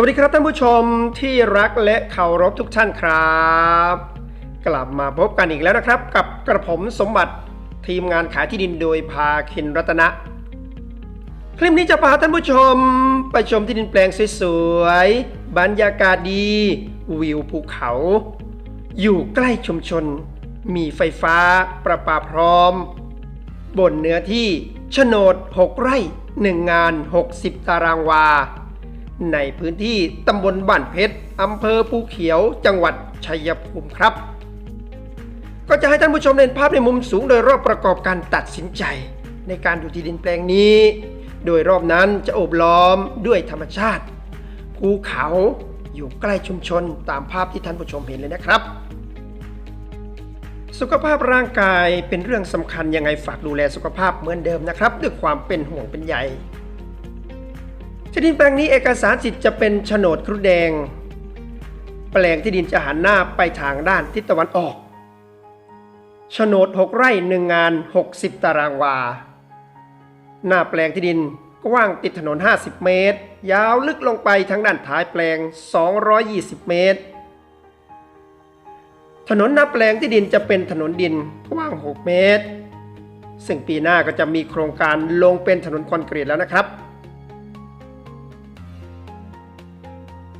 สวัสดีครับท่านผู้ชมที่รักและเคารพทุกท่านครับ กลับมาพบกันอีกแล้วนะครับ กับกระผมสมบัติทีมงานขายที่ดินโดยพาคินรัตนะ คลิปนี้จะพาท่านผู้ชม ไปชมที่ดินแปลงสวยๆบรรยากาศดี วิวภูเขา อยู่ใกล้ชุมชน มีไฟฟ้าประปาพร้อม บนเนื้อที่โฉนด 6 ไร่ 1 งาน 60 ตารางวา ในพื้นที่ตำบลบ้านเพชรอำเภอภูเขียวจังหวัดชัยภูมิครับ ก็จะให้ท่านผู้ชมเห็นภาพในมุมสูงโดยรอบประกอบการตัดสินใจ ในการดูที่ดินแปลงนี้ โดยรอบนั้นจะโอบล้อมด้วยธรรมชาติภูเขาอยู่ใกล้ชุมชนตามภาพที่ท่านผู้ชมเห็นเลยนะครับ สุขภาพร่างกายเป็นเรื่องสำคัญยังไงฝากดูแลสุขภาพเหมือนเดิมนะครับ ด้วยความเป็นห่วงเป็นใย ที่ดินแปลงนี้เอกสารสิทธิ์จะเป็นโฉนดครุแดง แปลงที่ดินจะหันหน้าไปทางด้านทิศตะวันออกโฉนด 6 ไร่หนึ่งงาน 60 ตารางวา หน้าแปลงที่ดินกว้างติดถนน 50 เมตร ยาวลึกลงไปทางด้านท้ายแปลง 220 เมตร ถนนหน้าแปลงที่ดินจะเป็นถนนดินกว้าง 6 เมตร ซึ่งปีหน้าก็จะมีโครงการลงเป็นถนนคอนกรีตแล้วนะครับ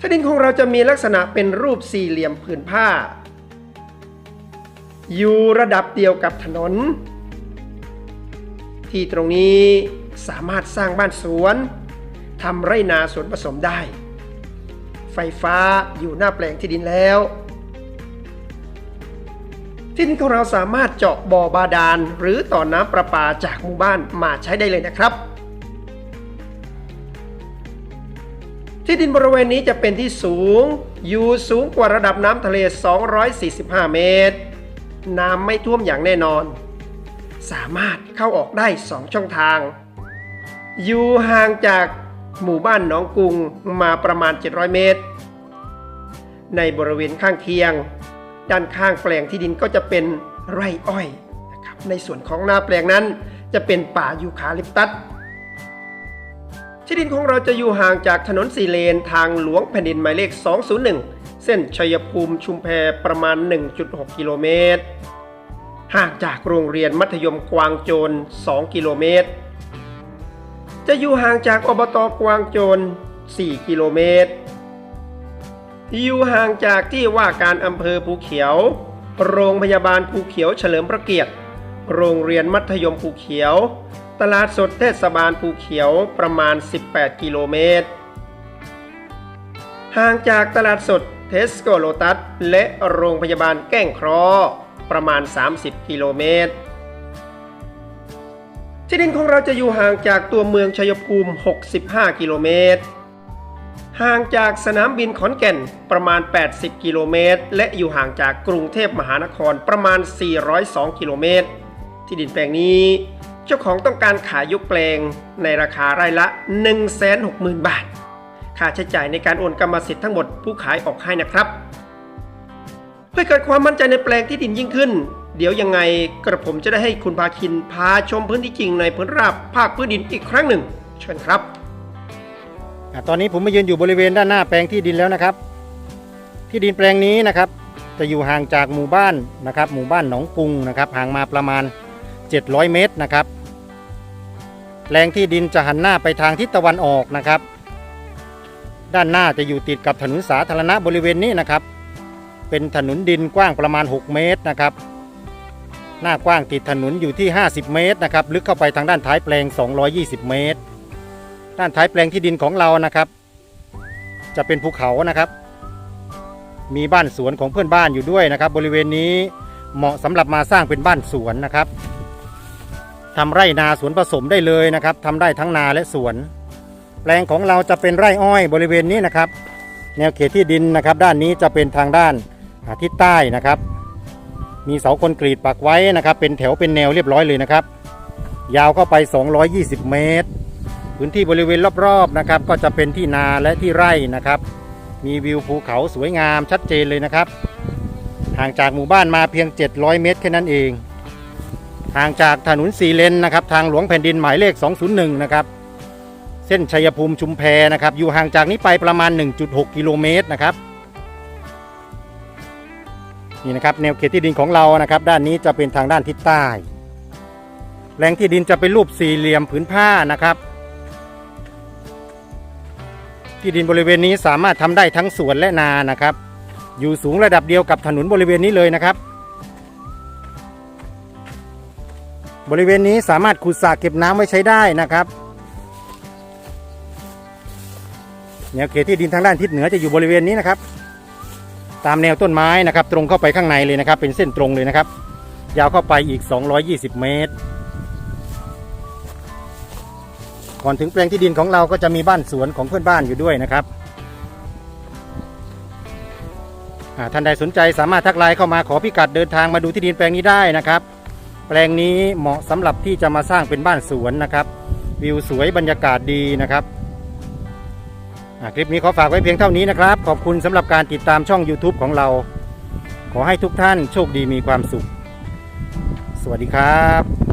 ที่ดินของเราจะมีลักษณะเป็นรูปสี่เหลี่ยมผืนผ้า อยู่ระดับเดียวกับถนน ที่ตรงนี้สามารถสร้างบ้านสวนทำไรนาสวนผสมได้ ไฟฟ้าอยู่หน้าแปลงที่ดินแล้ว ที่ดินของเราสามารถเจาะบ่อบาดาลหรือต่อน้ำประปาจากหมู่บ้านมาใช้ได้เลยนะครับ ที่ดินบริเวณนี้จะเป็นที่สูง อยู่สูงกว่าระดับน้ำทะเล 245 เมตร น้ำไม่ท่วมอย่างแน่นอน สามารถเข้าออกได้ 2 ช่องทาง อยู่ห่างจากหมู่บ้านหนองกุงมาประมาณ 700 เมตร ในบริเวณข้างเคียง ด้านข้างแปลงที่ดินก็จะเป็นไร่อ้อยนะครับในส่วนของหน้าแปลงนั้นจะเป็นป่ายูคาลิปตัส ที่ดินของเราจะอยู่ห่างจากถนนสีเลนทางหลวงแผ่นดินหมายเลข 201 เส้นชัยภูมิชุมแพประมาณ 1.6 กิโลเมตร ห่างจากโรงเรียนมัธยมกวางโจร 2 กิโลเมตร จะอยู่ห่างจากอบตกวางโจร 4 กิโลเมตร อยู่ห่างจากที่ว่าการอำเภอภูเขียว โรงพยาบาลภูเขียวเฉลิมพระเกียรติ โรงเรียนมัธยมภูเขียว ตลาดสดเทศบาลภูเขียวประมาณ 18 กิโลเมตร ห่างจากตลาดสดเทสโกโลตัสและโรงพยาบาลแก้งคราะห์ประมาณ 30 กิโลเมตร ที่ดินของเราจะอยู่ห่างจากตัวเมืองชัยภูมิ 65 กิโลเมตร ห่างจากสนามบินขอนแก่นประมาณ 80 กิโลเมตร และอยู่ห่างจากกรุงเทพมหานครประมาณ 402 กิโลเมตร ที่ดินแปลงนี้ เจ้าของต้องการขายยกแปลงในราคาไร่ละ 160,000 บาท ค่าใช้จ่ายในการโอนกรรมสิทธิ์ทั้งหมดผู้ขายออกให้นะครับ เพื่อเกิดความมั่นใจในแปลงที่ดินยิ่งขึ้น เดี๋ยวยังไงกระผมจะได้ให้คุณพาคินพาชมพื้นที่จริงในพื้นราบภาคพื้นดินอีกครั้งหนึ่ง เชิญครับตอนนี้ผมมายืนอยู่บริเวณด้านหน้าแปลงที่ดินแล้วนะครับ ที่ดินแปลงนี้นะครับจะอยู่ห่างจากหมู่บ้านนะครับหมู่บ้านหนองกุงนะครับห่างมาประมาณ 700 เมตรนะครับ แปลงที่ดินจะหันหน้าไปทางทิศตะวันออกนะครับ ด้านหน้าจะอยู่ติดกับถนนสาธารณะบริเวณนี้นะครับ เป็นถนนดินกว้างประมาณ 6 เมตรนะครับ หน้ากว้างติดถนนอยู่ที่ 50 เมตรนะครับ ลึกเข้าไปทางด้านท้ายแปลง 220 เมตร ด้านท้ายแปลงที่ดินของเรานะครับ จะเป็นภูเขานะครับ มีบ้านสวนของเพื่อนบ้านอยู่ด้วยนะครับ บริเวณนี้เหมาะสำหรับมาสร้างเป็นบ้านสวนนะครับ ทำไร่นาสวนผสมได้เลยนะครับทำได้ทั้งนาและสวน แปลงของเราจะเป็นไร่อ้อยบริเวณนี้นะครับ แนวเขตที่ดินนะครับ ด้านนี้จะเป็นทางด้านทิศใต้นะครับ มีเสาคอนกรีตปักไว้นะครับ เป็นแถวเป็นแนวเรียบร้อยเลยนะครับ ยาวเข้าไป 220 เมตร พื้นที่บริเวณรอบๆนะครับ ก็จะเป็นที่นาและที่ไร่นะครับ มีวิวภูเขาสวยงามชัดเจนเลยนะครับห่างจากหมู่บ้านมาเพียง 700 เมตรแค่นั้นเอง ห่างจากถนนสีเลนนะครับทางหลวงแผ่นดินหมายเลข 201 นะครับ เส้นชัยภูมิชุมแพนะครับ อยู่ห่างจากนี้ไปประมาณ 1.6 กิโลเมตรนะครับ นี่นะครับแนวเขตที่ดินของเรานะครับ ด้านนี้จะเป็นทางด้านทิศใต้ แหล่งที่ดินจะเป็นรูปสี่เหลี่ยมผืนผ้านะครับ ที่ดินบริเวณนี้สามารถทำได้ทั้งสวนและนานะครับ อยู่สูงระดับเดียวกับถนนบริเวณนี้เลยนะครับ บริเวณนี้สามารถขุดสระเก็บน้ำไว้ใช้ได้นะครับแนวเขตที่ดินทางด้านทิศเหนือจะอยู่บริเวณนี้นะครับ ตามแนวต้นไม้นะครับ ตรงเข้าไปข้างในเลยนะครับ เป็นเส้นตรงเลยนะครับ ยาวเข้าไปอีก 220 เมตร ก่อนถึงแปลงที่ดินของเราก็จะมีบ้านสวนของเพื่อนบ้านอยู่ด้วยนะครับท่านใดสนใจสามารถทักไลน์เข้ามาขอพิกัดเดินทางมาดูที่ดินแปลงนี้ได้นะครับ แปลงนี้เหมาะสำหรับที่จะมาสร้างเป็นบ้านสวนนะครับ วิวสวยบรรยากาศดีนะครับคลิปนี้ขอฝากไว้เพียงเท่านี้นะครับ ขอบคุณสำหรับการติดตามช่อง YouTube ของเรา ขอให้ทุกท่านโชคดีมีความสุข สวัสดีครับ